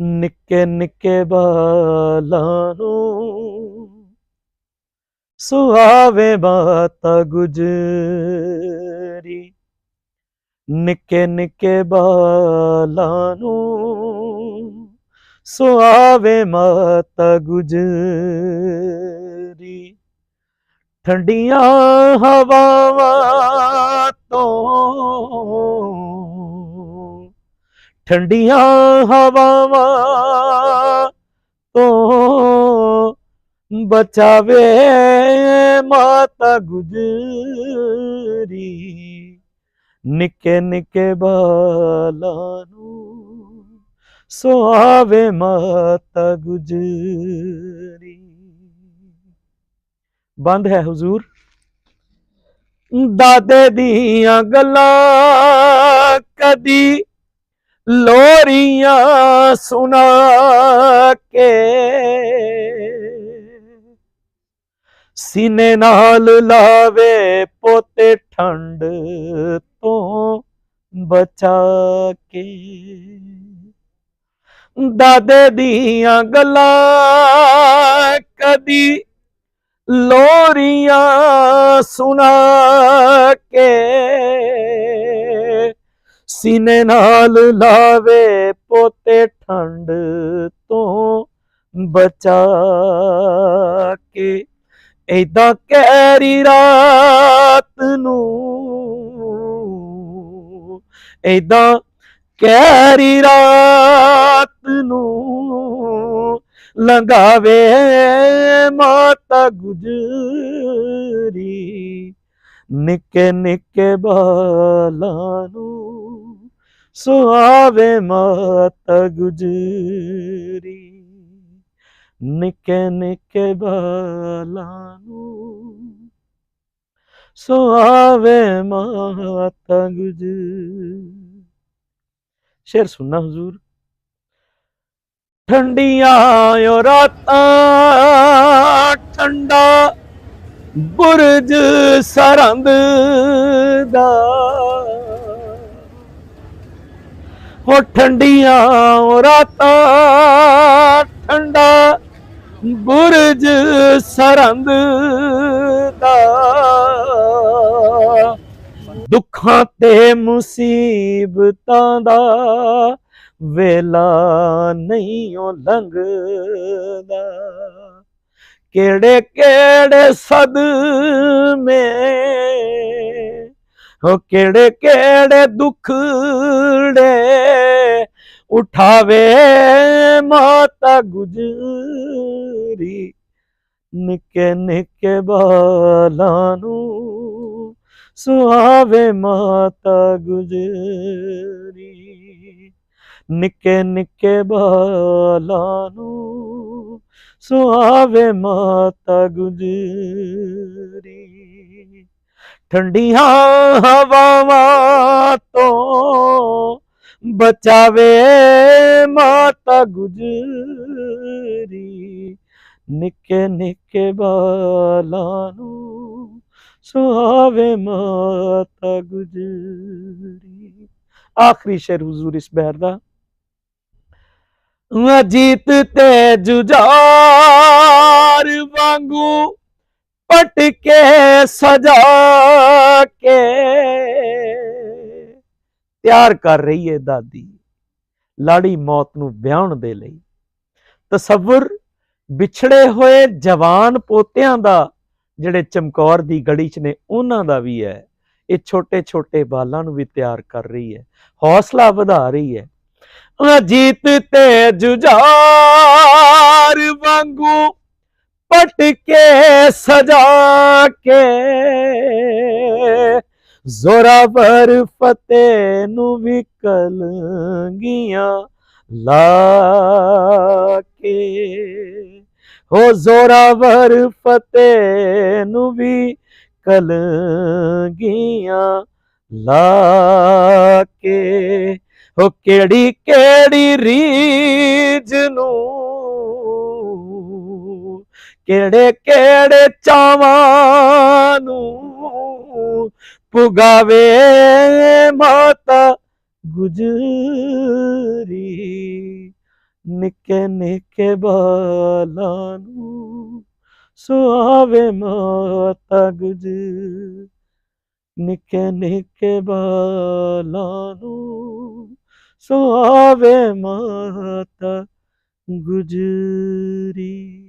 ਨਿੱਕੇ ਨਿੱਕੇ ਬਾਲਾਂ ਨੂੰ ਸੁਹਾਵੇ ਬਾਤਾ ਗੁਜਰੀ। ਨਿੱਕੇ ਨਿੱਕੇ ਬਾਲਾਂ ਨੂੰ ਸੁਹਾਵੇ ਮਾਤਾ ਗੁਜਰੀ। ਠੰਡੀਆਂ ਹਵਾਵਾਂ ਤੋਂ ਠੰਡੀਆਂ ਹਵਾਵਾਂ ਤੋਂ ਬਚਾਵੇ ਮਾਤਾ ਗੁਜਰੀ। ਨਿੱਕੇ ਨਿੱਕੇ ਬਾਲਾਂ ਨੂੰ ਸੁਹਾਵੇ ਮਾਤਾ ਗੁਜਰੀ। ਬੰਦ ਹੈ ਹਜ਼ੂਰ। ਦਾਦੇ ਦੀਆਂ ਗੱਲਾਂ ਕਦੀ ਲੋਰੀਆਂ ਸੁਣਾ ਕੇ। ਸੀਨੇ ਨਾਲ ਲਾਵੇ ਪੋਤੇ ਠੰਡ ਤੋਂ ਬਚਾ ਕੇ। ਦਾਦੇ ਦੀਆਂ ਗੱਲਾਂ ਕਦੀ ਲੋਰੀਆਂ ਸੁਣਾ ਕੇ। ਸੀਨੇ ਨਾਲ ਲਾਵੇ ਪੋਤੇ ਠੰਡ ਤੋਂ ਬਚਾ ਕੇ। ਏਦਾਂ ਕਹਿਰੀ ਰਾਤ ਨੂੰ, ਏਦਾਂ ਕਹਿਰੀ ਰਾਤ ਨੂੰ ਲੰਘਾਵੇ ਮਾਤਾ ਗੁਜਰੀ। ਨਿੱਕੇ ਨਿੱਕੇ ਬਾਲਾਂ ਨੂੰ ਸੁਹਾਵੇ ਮਾਤਾ ਗੁਜਰੀ, ਨਿੱਕੇ ਨਿੱਕੇ ਬਾਲਾਂ ਨੂੰ। ਸੁਹਾਵੇ ਮਾਤਾ ਗੁਜਰੀ। ਸ਼ੇਰ ਸੁਣਨਾ ਹਜ਼ੂਰ। ਠੰਡੀਆਂ ਓ ਰਾਤਾਂ, ਠੰਡਾ ਬੁਰਜ ਸਰੰਦ ਦਾ। ਹੋ ਠੰਡੀਆਂ ਰਾਤਾਂ, ਠੰਡਾ ਬੁਰਜ ਸਰੰਦ ਦਾ। ਦੁੱਖਾਂ ਤੇ ਮੁਸੀਬਤਾਂ ਦਾ ਵੇਲਾ ਨਹੀਂ ਉਹ ਲੰਘਦਾ। ਕਿਹੜੇ ਕਿਹੜੇ ਸਦਮੇ ਹੋ ਕਿਹੜੇ ਕਿਹੜੇ ਦੁੱਖੜੇ ਉਠਾਵੇ ਮਾਤਾ ਗੁਜਰੀ। ਨਿੱਕੇ ਨਿੱਕੇ ਬਾਲਾਂ ਨੂੰ ਸੁਹਾਵੇ ਮਾਤਾ ਗੁਜਰੀ। ਨਿੱਕੇ ਨਿੱਕੇ ਬਾਲਾਂ ਨੂੰ ਸੁਹਾਵੇ ਮਾਤਾ ਗੁਜਰੀ। ਠੰਡੀਆਂ ਹਵਾਵਾਂ ਤੋਂ ਬਚਾਵੇ ਮਾਤਾ ਗੁਜਰੀ। ਨਿੱਕੇ ਨਿੱਕੇ ਬਾਲਾਂ ਨੂੰ ਸੁਹਾਵੇ ਮਾਤਾ ਗੁਜਰੀ। ਆਖਰੀ ਸ਼ੇਰ ਹਜ਼ੂਰ ਇਸ ਬਹਿਰ ਦਾ। ਅਜੀਤ ਤੇ ਜੁਝਾਰ ਵਾਂਗੂ ਪਟ ਸਜਾ ਕੇ ਤਿਆਰ ਕਰ ਰਹੀ ਹੈ ਦਾਦੀ ਲਾੜੀ ਮੌਤ ਨੂੰ ਵਿਆਹਣ ਦੇ ਲਈ ਤਸੱਵੁਰ ਵਿਛੜੇ ਹੋਏ ਜਵਾਨ ਪੋਤਿਆਂ ਦਾ ਜਿਹੜੇ ਚਮਕੌਰ ਦੀ ਗੜੀ 'ਚ ਨੇ ਉਹਨਾਂ ਦਾ ਵੀ ਹੈ ਇਹ ਛੋਟੇ ਛੋਟੇ ਬਾਲਾਂ ਨੂੰ ਵੀ ਤਿਆਰ ਕਰ ਰਹੀ ਹੈ ਹੌਸਲਾ ਵਧਾ ਰਹੀ ਹੈ ਅਜੀਤ ਤੇ ਜੁਝਾਰ ਵਾਂਗੂ ਪਟ ਕੇ ਸਜਾ ਕੇ ਜ਼ੋਰਾਵਰ ਫਤਿਹ ਨੂੰ ਵੀ ਕਲੰਗੀਆਂ ਲਾ ਕੇ ਹੋ ਜ਼ੋਰਾਵਰ ਫਤਿਹ ਨੂੰ ਵੀ ਕਲੰਗੀਆਂ ਲਾ ਕੇ ਹੋ ਕਿਹੜੀ ਕਿਹੜੀ ਰੀਜ ਨੂੰ ਕਿਹੜੇ ਕਿਹੜੇ ਚਾਵਾਂ ਨੂੰ ਪੁਗਾਵੇ ਮਾਤਾ ਗੁਜਰੀ? ਨਿੱਕੇ ਨਿੱਕੇ ਬਾਲਾਂ ਨੂੰ ਸੁਆਵੇ ਮਾਤਾ ਗੁਜ ਨਿੱਕੇ ਨਿੱਕੇ ਬਾਲਾਂ ਨੂੰ ਸੁਆਵੇ ਮਾਤਾ ਗੁਜਰੀ।